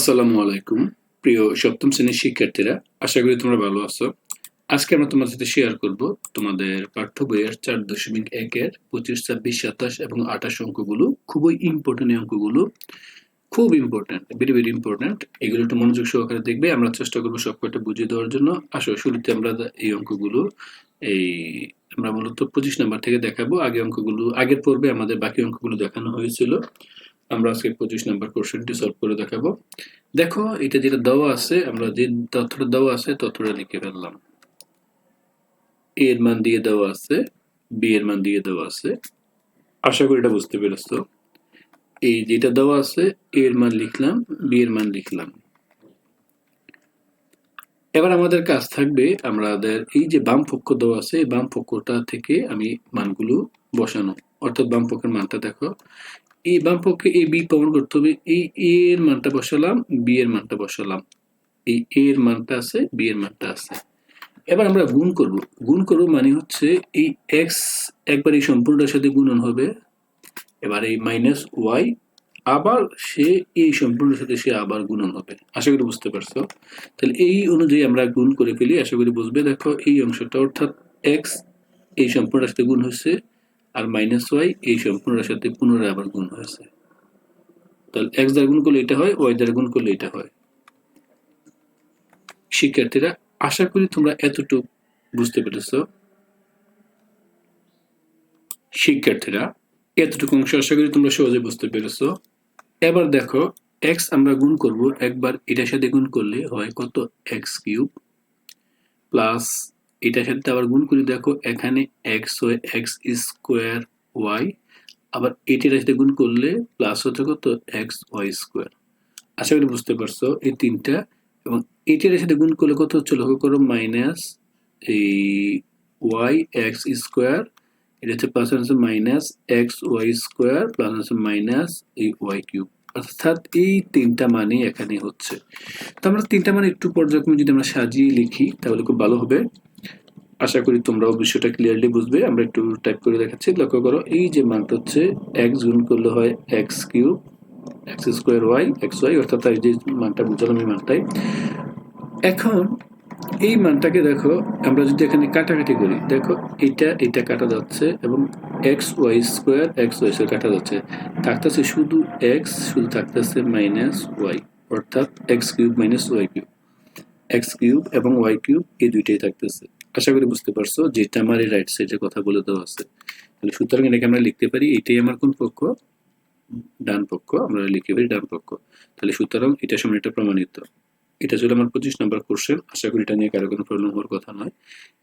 আসসালামু আলাইকুম, প্রিয় সপ্তম শ্রেণির শিক্ষার্থীরা, আশা করি তোমরা ভালো আছো। আজকে আমরা তোমাদের সাথে শেয়ার করব তোমাদের পাঠ্য বইয়ের চার দশমিক একের পঁচিশ, ছাব্বিশ, সাতাশ এবং আঠাশ অঙ্কগুলো, খুবই ইম্পর্টেন্ট অঙ্কগুলো। খুব ইম্পর্টেন্ট ভেরি ভেরি ইম্পর্টেন্ট এগুলো একটু মনোযোগ সহকারে দেখবে, আমরা চেষ্টা করব সব কটা বুঝিয়ে দেওয়ার জন্য। আসো, শুরুতে আমরা এই অঙ্কগুলো, এই আমরা মূলত পঁচিশ নাম্বার থেকে দেখাবো। আগে অঙ্কগুলো, আগের পর্বে আমাদের বাকি অঙ্কগুলো দেখানো হয়েছিল। আমরা আজকে পঁচিশ নাম্বার কোশ্চেনটি সলভ করে দেখাবো। দেখো, এটা যেটা দেওয়া আছে, আমরা যে তথ্যটা দেওয়া আছে, তথ্যটা লিখে ফেললাম। এ এর মান দিয়ে দেওয়া আছে বি এর মান দিয়ে দেওয়া আছে। আশা করি এটা বুঝতে পেরেছ। এই যেটা দেওয়া আছে এ এর মান লিখলাম বি এর মান লিখলাম। এবার আমাদের কাজ থাকবে, আমাদের এই যে বাম পক্ষ দেওয়া আছে, এই বাম পক্ষটা থেকে আমি মানগুলো বসানো। অর্থাৎ বাম পক্ষের মানটা দেখো এই বাম পক্ষে এই বি প্রমাণ করতে হবে। এই এ এর মানটা বসালাম বি এর মানটা বসালাম। এই এ এর মানটা আছে বি এর মানটা আছে। এবার আমরা গুণ করব। গুণ করব মানে হচ্ছে এই এক্স একবার এই সম্পূর্ণটার সাথে গুণন হবে। এবার এই মাইনাস ওয়াই আবার সে এই সম্পূর্ণের সাথে সে আবার গুণন হবে। আশা করি বুঝতে পারছ? তাহলে এই অনুযায়ী আমরা গুণ করে ফেলি। আশা করি বুঝবে। দেখো এই অংশটা অর্থাৎ এক্স এই সম্পূর্ণটার সাথে গুণ হয়েছে। আর মাইনাস ওয়াই এই সম্পূর্ণটার সাথে পুনরায় আবার গুণ হয়েছে। তাহলে এক্স দ্বারা গুণ করলে এটা হয় ওয়াই দ্বারা গুণ করলে এটা হয়। শিক্ষার্থীরা, আশা করি তোমরা এতটুকু বুঝতে পেরেছ। শিক্ষার্থীরা, এতটুকু অংশ আশা করি তোমরা সহজে বুঝতে পেরেছ। এবার দেখো এক্স আমরা গুণ করব, একবার এটার সাথে গুণ করলে হয় কত? এক্স কিউব প্লাস এটার সাথে আবার গুণ করে দেখো, এখানে এক্স হয় এক্স স্কোয়ার ওয়াই আবার এটার সাথে গুণ করলে প্লাস হচ্ছে কত? এক্স ওয়াই স্কোয়ার আশা করি বুঝতে পারছ এই তিনটা, এবং এটার সাথে গুণ করলে কত হচ্ছে? লক্ষ্য করো মাইনাস এই ওয়াই এক্স স্কোয়ার এটা হচ্ছে প্লাস হচ্ছে minus X Y square plus হচ্ছে মাইনাস এই ওয়াই কিউব অর্থাৎ এই তিনটা মানে এখানে হচ্ছে। তো আমরা তিনটা মানে একটু পর্যায়ক্রমে যদি আমরা সাজিয়ে লিখি, তাহলে খুব ভালো হবে। আশা করি তোমরাও বিষয়টা ক্লিয়ারলি বুঝবে। আমরা একটু টাইপ করে দেখাচ্ছি। লক্ষ্য করো, এই যে মানটা হচ্ছে এক্স গুণ করলে হয় X cube X square Y X Y অর্থাৎ এই যে মানটা বুঝলাম এই মানটাই। এখন এই মানটাকে দেখো, আমরা যদি এখানে কাটাকাটি করি, দেখো এটা এটা কাটা যাচ্ছে এবং X Y square X Y square কাটা যাচ্ছে। থাকতেছে শুধু এক্স শুধু থাকতেছে মাইনাস ওয়াই অর্থাৎ X cube minus Y cube. X cube এবং ওয়াই কিউব এই দুইটাই থাকতেছে। আশা করি বুঝতে পারছ যেটা আমার এই রাইট সাইডে কথা বলে দেওয়া আছে। তাহলে সুতরাং এটাকে আমরা লিখতে পারি, এটাই আমার কোন পক্ষ? ডান পক্ষ, আমরা লিখতে পারি ডান পক্ষ। তাহলে সুতরাং এটা সমান এটা প্রমাণিত। এটা ছিল আমার পঁচিশ নম্বর কোশ্চেন আশা করি এটা নিয়ে কারও কোনো প্রবলেম হওয়ার কথা নয়।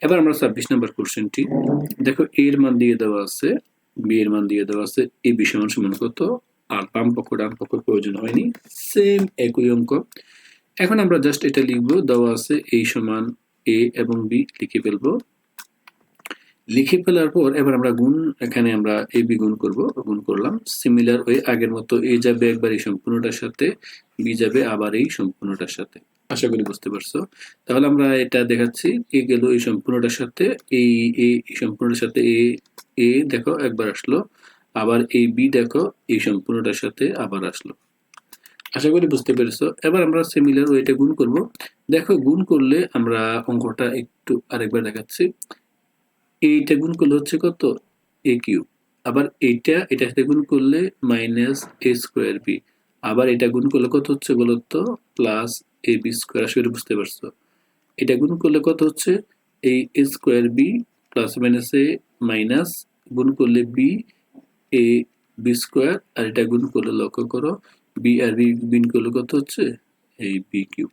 এবার আমরা ছাব্বিশ নম্বর কোশ্চেনটি দেখো এর মান দিয়ে দেওয়া আছে বি এর মান দিয়ে দেওয়া আছে এই বিষয় মান সমান কত? আর বাম পক্ষ, ডান পক্ষ প্রয়োজন হয়নি। সেম একই অঙ্ক। এখন আমরা জাস্ট এটা লিখব, দেওয়া আছে এই সমান এ এবং বি লিখে ফেলব। লিখে ফেলার পর এবার আমরা গুণ, এখানে আমরা এ বি গুণ করব, গুণ করলাম। সিমিলার ওই আগের মতো এ যাবে একবার এই সম্পূর্ণটার সাথে বি যাবে আবার এই সম্পূর্ণটার সাথে। আশা করি বুঝতে পারছ? তাহলে আমরা এটা দেখাচ্ছি এ গেল এই সম্পূর্ণটার সাথে, এই এ সম্পূর্ণটার সাথে এ এ দেখো একবার আসলো, আবার এই বি দেখো, এই সম্পূর্ণটার সাথে আবার আসলো। আশা করি বুঝতে পেরেছ। এবার আমরা সিমিলার ওইটা গুণ করব। দেখো, গুণ করলে আমরা অঙ্কটা একটু আরেকবার দেখাচ্ছি। এইটা গুণ করলে হচ্ছে কত? এ কিউ আবার এইটা এটা সাথে গুণ করলে মাইনাস এ স্কোয়ার বি আবার এটা গুণ করলে কত হচ্ছে বলতো? প্লাস এ বি স্কোয়ার আসলে বুঝতে পারছ। এটা গুণ করলে কত হচ্ছে? এই A square B plus minus A minus গুণ করলে বি এ বি স্কোয়ার আর এটা গুণ করলে লক্ষ্য করো বি আর বি গুণ করলে কত হচ্ছে? এই বি কিউব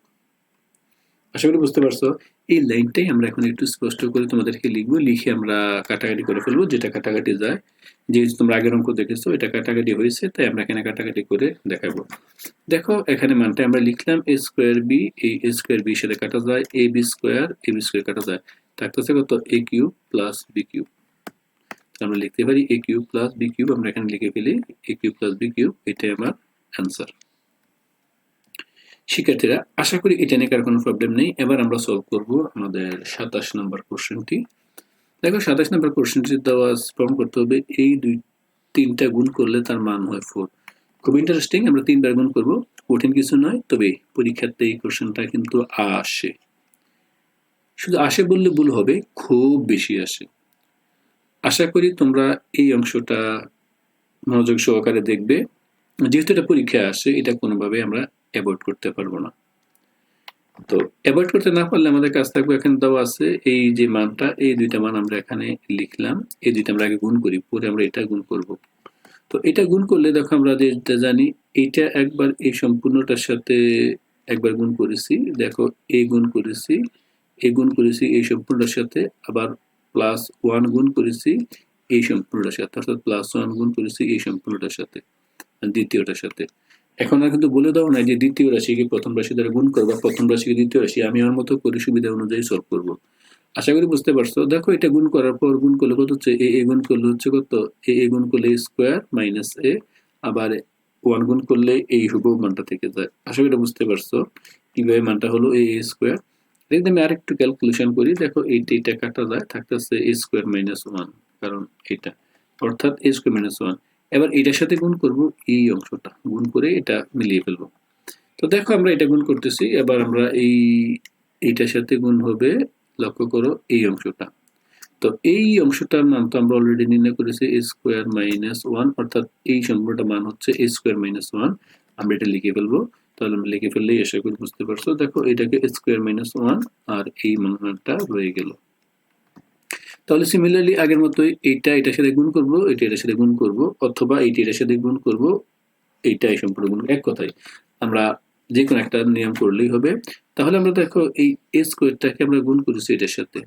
আশা করি বুঝতে পারছ। এই লাইনটাই আমরা এখন একটু স্পষ্ট করে তোমাদেরকে লিখব। লিখে আমরা কাটাকাটি করে ফেলব। যেটা কাটাকাটি যায়, যেহেতু তোমরা আগের অঙ্ক দেখেছ, এটা কাটাকাটি হয়েছে, তাই আমরা এখানে কাটাকাটি করে দেখাবো। দেখো, এখানে মানটা আমরা লিখলাম এ স্কোয়ার বি এই এ স্কোয়ার বি সাথে কাটা যায়। A B square A B square কাটা যায়। থাকতেছে কত? A cube plus B cube আমরা লিখতে পারি A cube plus B cube আমরা এখানে লিখে ফেলি A cube plus B cube এটাই আমার অ্যান্সার শিক্ষার্থীরা, আশা করি এটা নিয়ে কার কোনো প্রবলেম নেই। এবার আমরা সলভ করব আমাদের সাতাশ নম্বর কোশ্চেনটি দেখো, সাতাশ নম্বর কোশ্চেনটি দেওয়া প্রমাণ করতে হবে। এই দুই, তিনটা গুণ করলে তার মান হয় ফোর খুব ইন্টারেস্টিং আমরা তিনবার গুণ করব। কঠিন কিছু নয়, তবে পরীক্ষাতে এই কোশ্চেনটা কিন্তু আসে। শুধু আসে বললে ভুল হবে, খুব বেশি আসে। আশা করি তোমরা এই অংশটা মনোযোগ সহকারে দেখবে। যেহেতু এটা পরীক্ষা আসে, এটা কোনোভাবে আমরা অ্যাভয়েড করতে পারব না। তো অ্যাভয়েড করতে না পারলে আমাদের কাছ থাকবে, এখানে দেওয়া আছে এই যে মানটা, এই দুইটা মান আমরা এখানে লিখলাম, এই দুইটা আমরা আগে গুণ করি, পরে আমরা এটা গুণ করব। তো এটা গুণ করলে দেখো আমরা যেটা জানি, এইটা একবার এই সম্পূর্ণটার সাথে একবার গুণ করেছি, দেখো এই গুণ করেছি, এই গুণ করেছি, এই সম্পূর্ণটার সাথে আবার প্লাস ওয়ান গুণ করেছি, এই সম্পূর্ণটার সাথে, অর্থাৎ প্লাস ওয়ান গুণ করেছি, এই সম্পূর্ণটার সাথে। দ্বিতীয়টার সাথে। এখন আর কিন্তু বলে দাও না যে দ্বিতীয় রাশিকে প্রথম রাশি দ্বারা গুণ করবা প্রথম রাশিকে দ্বিতীয় রাশি। আমি আমার মতো করে সুবিধা অনুযায়ী সলভ করব। আশা করি বুঝতে পারছ। দেখো, এটা গুণ করার পর গুণ করলে কত হচ্ছে? এ এ গুণ করলে হচ্ছে কত? এ এ গুণ করলে স্কোয়ার মাইনাস এ আবার ওয়ান গুণ করলে এই হুব মানটা থেকে যায়। আশা করি এটা বুঝতে পারছ। কীভাবে মানটা হলো? এ এ স্কোয়ার যদি আমি আরেকটু ক্যালকুলেশন করি। দেখো, এইটা এটা কাটা যায়, থাকতেছে এ স্কোয়ার মাইনাস ওয়ান কারণ এটা। অর্থাৎ এ স্কোয়ার মাইনাস ওয়ান এবার এটার সাথে গুণ করব এই অংশটা। গুণ করে এটা মিলিয়ে ফেলব। তো দেখো আমরা এটা গুণ করতেছি, এবার আমরা এই, এইটার সাথে গুণ হবে, লক্ষ্য করো এই অংশটা। তো এই অংশটার মান তো আমরা অলরেডি নির্ণয় করেছি এ স্কোয়ার মাইনাস ওয়ান অর্থাৎ এই সম্পর্কটা মান হচ্ছে এ স্কোয়ার মাইনাস ওয়ান আমরা এটা লিখে ফেলব। তাহলে আমরা লিখে ফেললেই আশা করি বুঝতে পারছ। দেখো এটাকে স্কোয়ার মাইনাস ওয়ান আর এই মানটা রয়ে গেল। তাহলে সিমিলারলি আগের মতোই এইটা, এটার সাথে গুণ করব এটা এটার সাথে গুণ করব, অথবা এইটা, এটার সাথে গুণ করব, এইটা এই সম্পূর্ণ গুণ এক কথায়। আমরা যে কোনো একটা নিয়ম করলেই হবে। তাহলে আমরা দেখো এই এ স্কোয়ারটাকে আমরা গুণ করেছি এটার সাথে।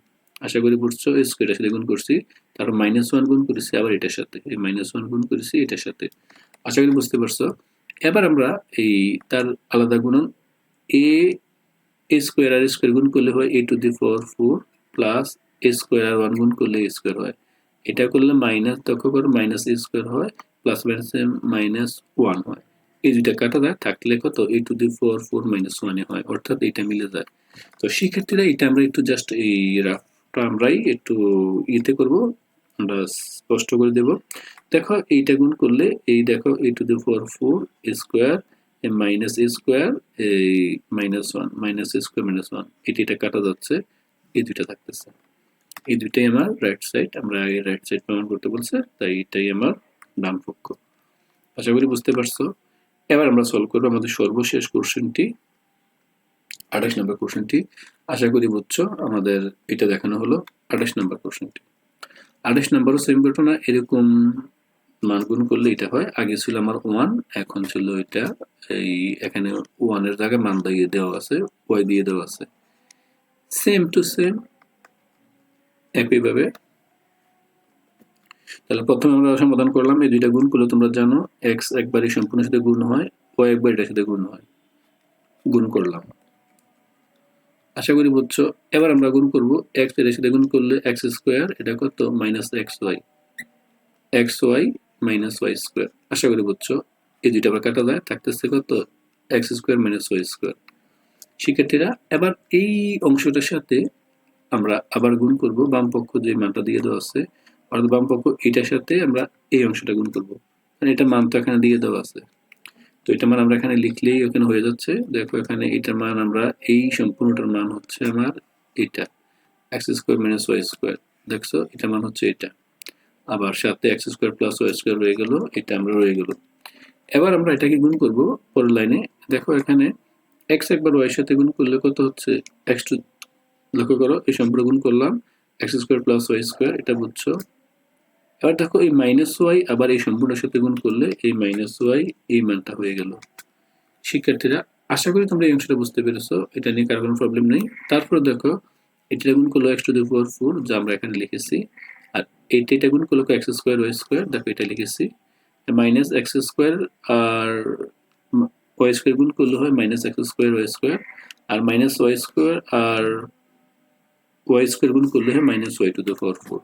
আশা করি বুঝছ এ স্কোয়ারের সাথে গুণ করছি। তারপর মাইনাস ওয়ান গুণ করেছি আবার এটার সাথে। এই মাইনাস ওয়ান গুণ করেছি এটার সাথে। আশা করি বুঝতে পারছ? এবার আমরা এই তার আলাদা গুণন এ স্কোয়ার আর স্কোয়ার গুণ করলে হয় A to the four four plus square one গুণ করলে স্কোয়ার হয়। এটা করলে মাইনাস লক্ষ্য করো মাইনাস স্কোয়ার হয় প্লাস মাইনাস মাইনাস ওয়ান হয়। এই দুইটা কাটা থাকলে কত? A to the four four minus ওয়ানে হয়, অর্থাৎ এটা মিলে যায়। তো শিক্ষার্থীরা এটা আমরা একটু জাস্ট এই আমরাই একটু ইয়েতে করব, আমরা স্পষ্ট করে দেব। দেখো, এইটা গুণ করলে এই দেখো a to the four four square minus square এই minus one minus square minus one এটি এটা কাটা যাচ্ছে, এই দুইটা থাকতেছে। এই দুইটাই আমার রাইট সাইড আমরা আগে রাইট সাইড প্রমাণ করতে বলছে, তাই এটাই আমার ডান পক্ষ। আশা করি বুঝতে পারছ। এবার আমরা সলভ করব আমাদের সর্বশেষ কোশ্চেনটি আঠাশ নম্বর কোশ্চেনটি আশা করি বুঝছ, আমাদের এটা দেখানো হলো আঠাশ নম্বর কোশ্চেনটি আঠাশ নম্বরও সেম ঘটনা, এরকম মান গুণ করলে এটা হয়। আগে ছিল আমার ওয়ান এখন ছিল এটা। এই এখানে ওয়ানের জায়গায় মান দিয়ে দেওয়া আছে ওয়াই দিয়ে দেওয়া আছে। সেম টু সেম একইভাবে। তাহলে প্রথমে আমরা সমাধান করলাম, এই দুইটা গুণ করলে তোমরা জানো এক্স একবারই সম্পূর্ণ সাথে গুণ হয় ওয়াই একবার এটার সাথে গুণ হয়। গুণ করলাম। আশা করি বুঝছ? এবার আমরা গুণ করব এক্সের সাথে গুণ করলে এক্স স্কোয়ার এটা কত? Minus x y x y minus y square আশা করি বুঝছ? এই দুইটা আবার কাটা যায়, থাকতেছে কত? X square minus y square শিক্ষার্থীরা, এবার এই অংশটার সাথে আমরা আবার গুণ করব, বাম পক্ষ যে মানটা দিয়ে দেওয়া আছে, অর্থাৎ বাম পক্ষ এটার সাথে আমরা এই অংশটা গুণ করব। মানে এটা মান তো এখানে দিয়ে দেওয়া আছে। তো এটা মান আমরা এখানে লিখলেই ওখানে হয়ে যাচ্ছে। দেখো এখানে এটার মান আমরা, এই সম্পূর্ণটার মান হচ্ছে আমার এটা x square minus y square দেখছ? এটা মান হচ্ছে এটা। আবার সাথে x square plus y square রয়ে গেল, এটা আমরা রয়ে গেল। এবার আমরা এটাকে গুণ করব পরের লাইনে। দেখো এখানে এক্স একবার ওয়াই সাথে গুণ করলে কত হচ্ছে? এক্স টু লক্ষ্য করো, এই সম্পর্ক গুণ করলাম x square plus y square এটা বুঝছ? এবার দেখো এই মাইনাস ওয়াই আবার এই সম্পূর্ণের সাথে গুণ করলে এই মাইনাস ওয়াই এই মানটা হয়ে গেল। শিক্ষার্থীরা, আশা করি তোমরা এই অংশটা বুঝতে পেরেছ, এটা নিয়ে কারও কোনো প্রবলেম নেই। তারপর দেখো এটা গুণ করল x to the four four যা আমরা এখানে লিখেছি। আর এইটা, এটা গুণ করল এক্স স্কোয়ার ওয়াই স্কোয়ার দেখো এটা লিখেছি। মাইনাস এক্স স্কোয়ার আর ওয়াই স্কোয়ার গুণ করলে হয় minus x square y square আর মাইনাস ওয়াই স্কোয়ার আর ওয়াই স্কোয়ার গুণ করলে হয় minus y to the four four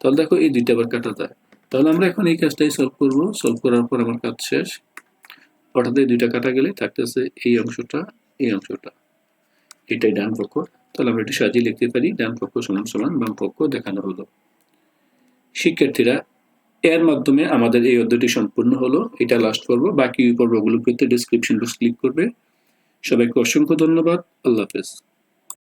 তাহলে দেখো এই দুইটা আবার কাটা যায়। তাহলে আমরা এখন এই কাজটাই সলভ করব। সলভ করার পর আমার কাজ শেষ। অর্থাৎ এই দুইটা কাটা গেলে থাকতেছে এই অংশটা এই অংশটা। এটাই ডান পক্ষ। তাহলে আমরা এটি সাজিয়ে লিখতে পারি, ডান পক্ষ সমান সমান, বাম পক্ষ দেখানো হলো। শিক্ষার্থীরা, এর মাধ্যমে আমাদের এই অধ্যায়টি সম্পূর্ণ হলো। এটা লাস্ট পর্ব। বাকি পর্বগুলো পেতে ডিসক্রিপশন বক্স ক্লিক করবে। সবাইকে অসংখ্য ধন্যবাদ। আল্লাহ হাফেজ।